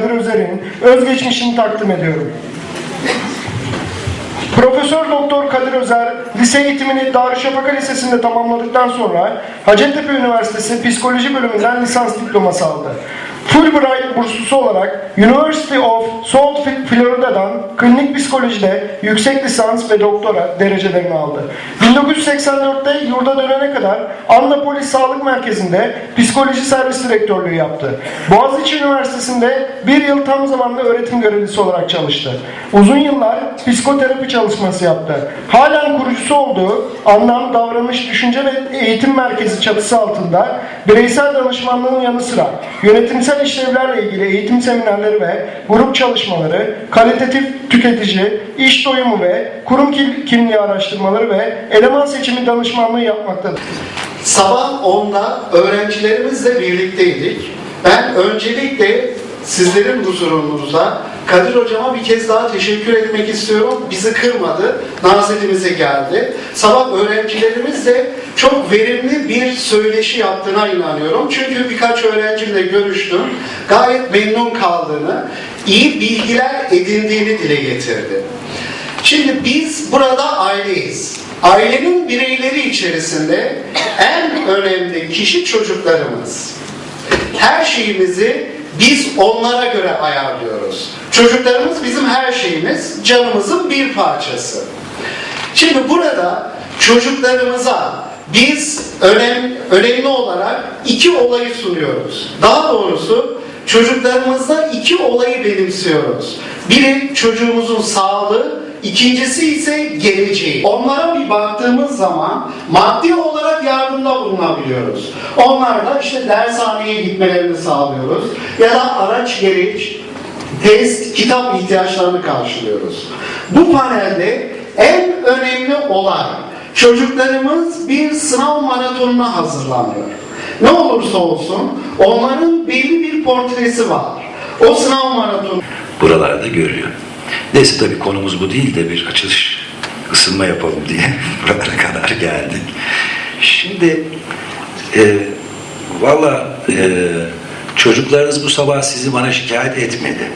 Özer'in özgeçmişini takdim ediyorum. Profesör Doktor Kadir Özer lise eğitimini Darüşşafaka Lisesi'nde tamamladıktan sonra Hacettepe Üniversitesi Psikoloji bölümünden lisans diploması aldı. Fulbright burslusu olarak University of South Florida'dan klinik psikolojide yüksek lisans ve doktora derecelerini aldı. 1984'te yurda dönene kadar Annapolis Sağlık Merkezi'nde psikoloji servis direktörlüğü yaptı. Boğaziçi Üniversitesi'nde bir yıl tam zamanlı öğretim görevlisi olarak çalıştı. Uzun yıllar psikoterapi çalışması yaptı. Halen kurucusu olduğu Anlam, Davranış, Düşünce ve Eğitim Merkezi çatısı altında bireysel danışmanlığın yanı sıra yönetimsel işlevlerle ilgili eğitim seminerleri ve grup çalışmaları, kalitatif tüketici, iş doyumu ve kurum kim- kimliği araştırmaları ve eleman seçimi danışmanlığı yapmaktadır. Sabah 10'da öğrencilerimizle birlikteydik. Ben öncelikle sizlerin huzurunuzda Kadir Hocama bir kez daha teşekkür etmek istiyorum. Bizi kırmadı, nazetimize geldi. Sabah öğrencilerimizle çok verimli bir söyleşi yaptığına inanıyorum. Çünkü birkaç öğrencimle görüştüm. Gayet memnun kaldığını, iyi bilgiler edindiğini dile getirdi. Şimdi biz burada aileyiz. Ailenin bireyleri içerisinde en önemli kişi çocuklarımız. Her şeyimizi biz onlara göre ayarlıyoruz. Çocuklarımız bizim her şeyimiz, canımızın bir parçası. Şimdi burada çocuklarımıza biz önem, önemli olarak iki olayı sunuyoruz. Daha doğrusu çocuklarımızda iki olayı benimsiyoruz. Biri çocuğumuzun sağlığı, ikincisi ise geleceği. Onlara bir baktığımız zaman maddi olarak yardımda bulunabiliyoruz. Onlar da işte dershaneye gitmelerini sağlıyoruz. Ya da araç gereç, test, kitap ihtiyaçlarını karşılıyoruz. Bu panelde en önemli olay çocuklarımız bir sınav maratonuna hazırlanıyor. Ne olursa olsun onların belli bir portresi var. O sınav maratonu buralarda görüyor. Neyse tabii konumuz bu değil de bir açılış ısınma yapalım diye buralara kadar geldik. Şimdi e, valla e, çocuklarınız bu sabah sizi bana şikayet etmedi.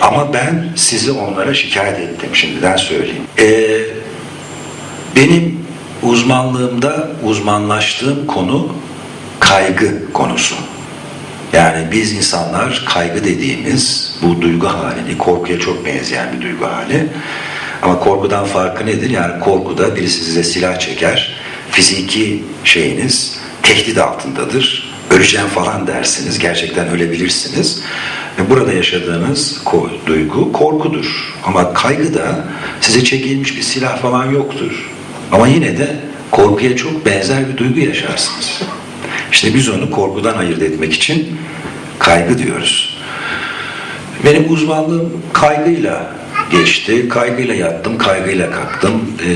Ama ben sizi onlara şikayet ettim şimdiden söyleyeyim. E, benim uzmanlığımda uzmanlaştığım konu kaygı konusu. Yani biz insanlar kaygı dediğimiz bu duygu halini, korkuya çok benzeyen bir duygu hali. Ama korkudan farkı nedir? Yani korkuda birisi size silah çeker, fiziki şeyiniz tehdit altındadır. Öleceğim falan dersiniz, gerçekten ölebilirsiniz. Ve burada yaşadığınız duygu korkudur. Ama kaygıda size çekilmiş bir silah falan yoktur. Ama yine de korkuya çok benzer bir duygu yaşarsınız. İşte biz onu korkudan ayırt etmek için kaygı diyoruz. Benim uzmanlığım kaygıyla geçti. Kaygıyla yattım, kaygıyla kalktım. Ee,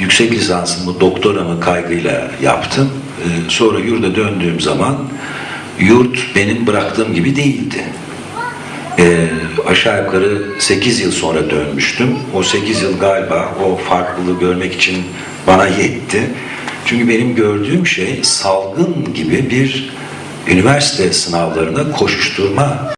yüksek lisansımı, doktoramı kaygıyla yaptım. Ee, sonra yurda döndüğüm zaman yurt benim bıraktığım gibi değildi. Aşağı yukarı 8 yıl sonra dönmüştüm. O 8 yıl galiba o farklılığı görmek için bana yetti. Çünkü benim gördüğüm şey salgın gibi bir üniversite sınavlarına koşuşturma